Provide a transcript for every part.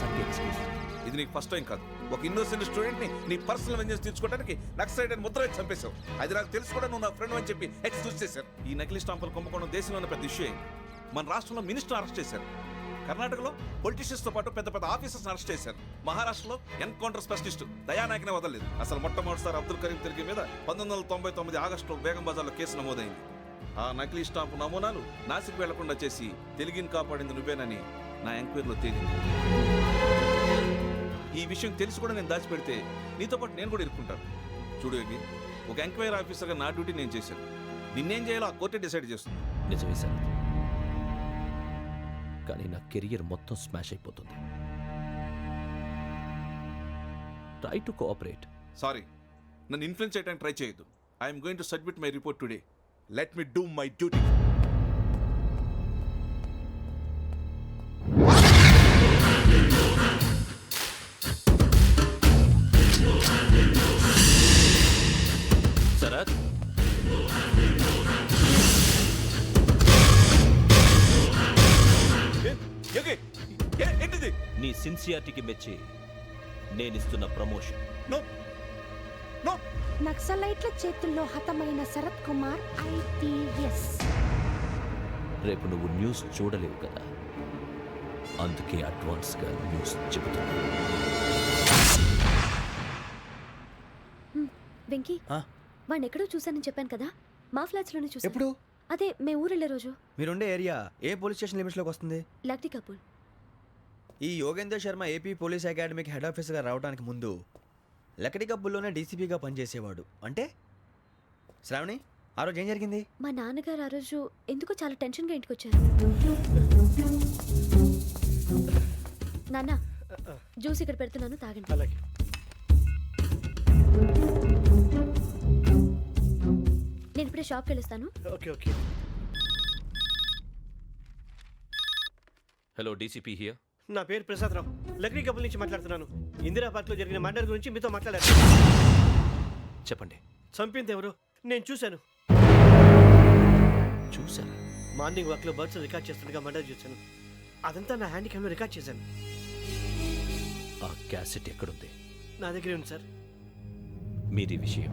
Excuse ఇది నీకు first time కాదు. ఒక ఇన్నోసెంట్ స్టూడెంట్ని నీ పర్సనల్ వెంజెన్స్ తీర్చుకోవడానికి నక్సలైట్ అని ముద్ర చంపేశావు. అది నాకు తెలుసు కూడా నువ్వు నా ఫ్రెండ్ అని చెప్పి ఎక్స్క్యూజ్ చేశారు. ఈ నకిలీ స్టాంపులు కుంభకోణం దేశంలో ఉన్న పెద్ద ఇష్యూ అయింది. మన రాష్ట్రంలో మినిస్టర్ అరెస్ట్ చేశారు. కర్ణాటకలో పొలిటీషియన్స్తో పాటు పెద్ద పెద్ద ఆఫీసర్స్ అరెస్ట్ చేశారు. మహారాష్ట్రలో ఎన్కౌంటర్ స్పెషలిస్ట్ దయానాయకనే వదలలేదు. అసలు మొట్టమొదటిసారి అబ్దుల్ కరీం తిరిగి మీద పంతొమ్మిది వందల తొంభై తొమ్మిది ఆగస్టులో బేగం బజార్లో కేసు నమోదైంది. ఆ నకిలీ స్టాంపు నమూనాలు నాసిక్ వెళ్ళకుండా చేసి తెలుగుని కాపాడింది నువ్వేనని నా ఎంక్వైరీలో తేలింది. ఈ విషయం తెలిసి కూడా నేను దాచిపెడితే నీతో పాటు నేను కూడా ఇరుక్కుంటాను. చూడు యోగి ఒక ఎంక్వైరీ ఆఫీసర్గా నా డ్యూటీ నేను చేశాను. నిన్నేం చేయాలో ఆ కోర్టే డిసైడ్ చేస్తుంది. నిజమే సార్. కానీ నా కెరియర్ మొత్తం స్మాష్ అయిపోతుంది. Try to cooperate. సారీ నన్ను ఇన్ఫ్లుయెన్స్ చేయడానికి ట్రై చేయొద్దు. I'm going to submit my report today. Let me do my duty. ఏంటిది? నీ సిన్సియారిటీకి మెచ్చి నేనిస్తున్న ప్రమోషన్. No no. నక్సలైట్ల చేతుల్లో హతమైన శరత్ కుమార్ ఐపీఎస్ రేపు నువ్వు న్యూస్ చూడలేవు కదా? అందుకే అడ్వాన్స్గా న్యూస్ చెబుతున్నా. వెంకీ? వాడిని ఎక్కడో చూశానని చెప్పాను కదా? మా ఫ్లాట్స్లోనే చూసాను ఎప్పుడు? అదే మే ఊరు వెళ్ళే రోజు. మీరుండే ఏరియా ఏ పోలీస్ స్టేషన్ లిమిట్స్లోకి వస్తుంది? లక్టీ కపూర్. ఈ యోగేందర్ శర్మ ఏపీ పోలీస్ అకాడమీకి హెడ్ ఆఫీసర్గా రావడానికి ముందు లకడి కబ్బుల్లోనే డీసీపీగా పనిచేసేవాడు. అంటే? శ్రావణి ఆ రోజు ఏం జరిగింది? మా నాన్నగారు ఆ రోజు ఎందుకో చాలా టెన్షన్గా ఇంటికి వచ్చారు. నాన్న జ్యూస్ ఇక్కడ పెడుతున్నాను తాగండి. అలాగే. నేను ఇప్పుడే షాప్కి వెళ్ళొస్తాను okay okay. Hello DCP here నా పేరు ప్రసాదరావు లక్రీ కపుల్ నుంచి మాట్లాడుతున్నాను. ఇందిరా పార్క్లో జరిగిన మర్డర్ గురించి మీతో మాట్లాడారు చెప్పండి. చంపింది ఎవరు? నేను చూశాను. చూసారా మార్నింగ్ వాక్లో బర్డ్స్ రికార్డ్ చేస్తుండగా మర్డర్ చూశాను. అదంతా నా హ్యాండ్ క్యామ్లో రికార్డ్ చేశాను. ఆ క్యాసెట్ ఎక్కడుంది? నా దగ్గరే ఉంది సార్. మీది విషయం.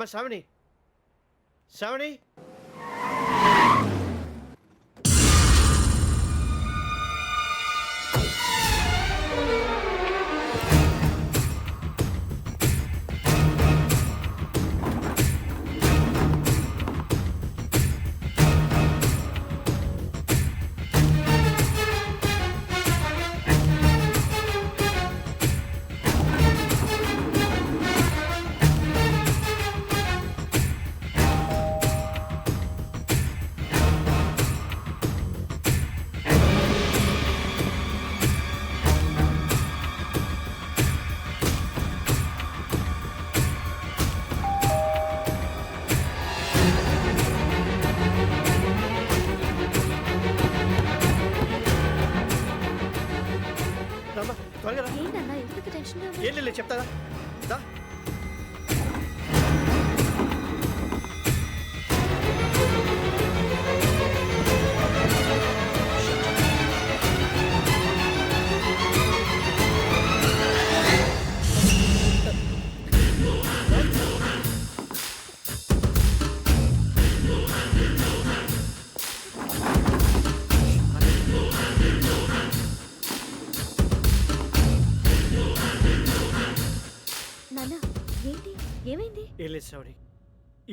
అమ్మ శ్రావణి శ్రావణి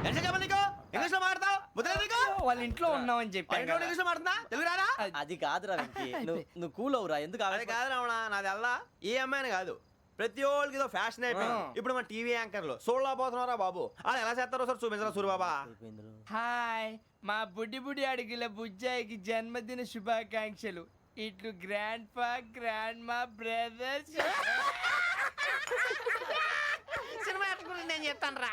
ఎంత చెప్పాలి నీకు? ఇంగ్లీష్లో మాట్లాడతావు? ముద్ర నీకు వాళ్ళ ఇంట్లో ఉన్నామని చెప్పాను ఇంట్లో ఇంగ్లీష్లో మాట్లాడుతున్నా తెలుగు రాదా? అది కాదురా వెంకీ. నువ్వు నువ్వు కూల్ అవురా ఎందుకు అది కాదు రావణ నాది అల్లా. ఏ అమ్మాయిని కాదు. ప్రతి ఒక్కరికి ఇదో ఫ్యాషన్ అయిపోయింది. ఇప్పుడు మన టీవీ యాంకర్లు. సోళ్ళ పోతున్నారా బాబు. వాళ్ళు ఎలా చేస్తారో సార్ చూపించరా సూరిబాబా. హాయ్. మా బుడ్డి బుడి అడిగిల బుజ్జాయికి జన్మదిన శుభాకాంక్షలు. ఇట్లు గ్రాండ్ ఫా గ్రాండ్ మా బ్రదర్స్ సినిమా నేను చెప్తాను రా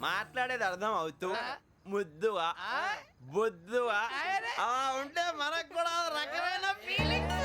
మాట్లాడేది అర్థం అవుతూ ముద్దువా? బొద్దువా? అలా ఉంటే మనకు కూడా రకమైన ఫీలింగ్స్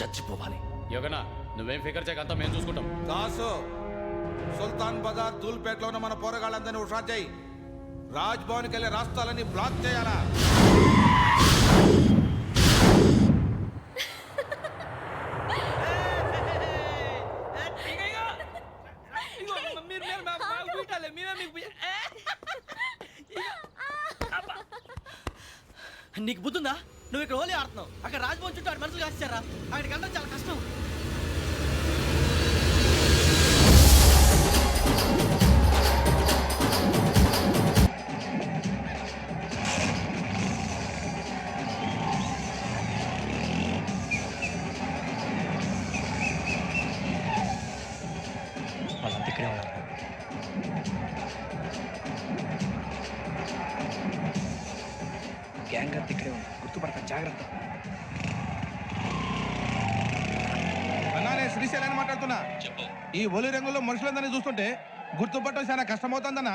చచ్చిపోవాలి. యోగనా నువ్వేం ఫికర్ చేయక అంతా మేము చూసుకుంటాం. దాసు సుల్తాన్ బజార్ దూల్పేటలో ఉన్న మన పోరగాళ్ళందరినీ హుషారు చేయి. రాజ్ భవన్కి వెళ్ళే రాష్ట్రాలన్నీ బ్లాక్ చేయాలా? ఒలి రంగులో మనుషులందరినీ చూస్తుంటే గుర్తుపట్టడం చాలా కష్టమవుతుందన్నా.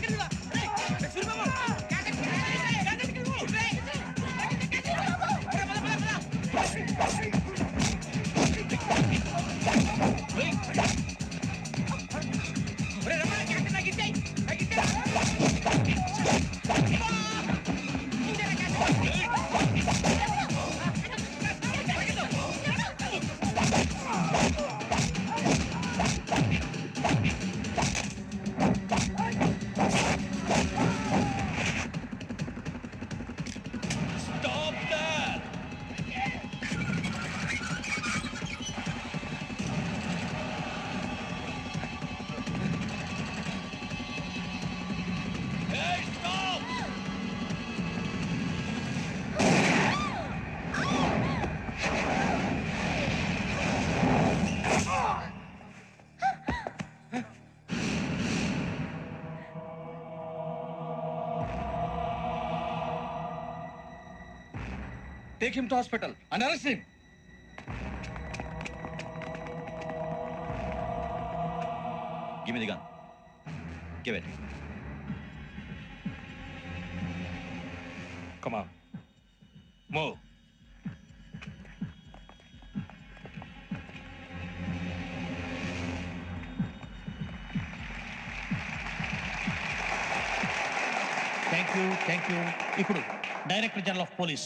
take him to hospital and arrest him give me the gun give it Come on. Move. Thank you thank you ఇప్పుడు director general of police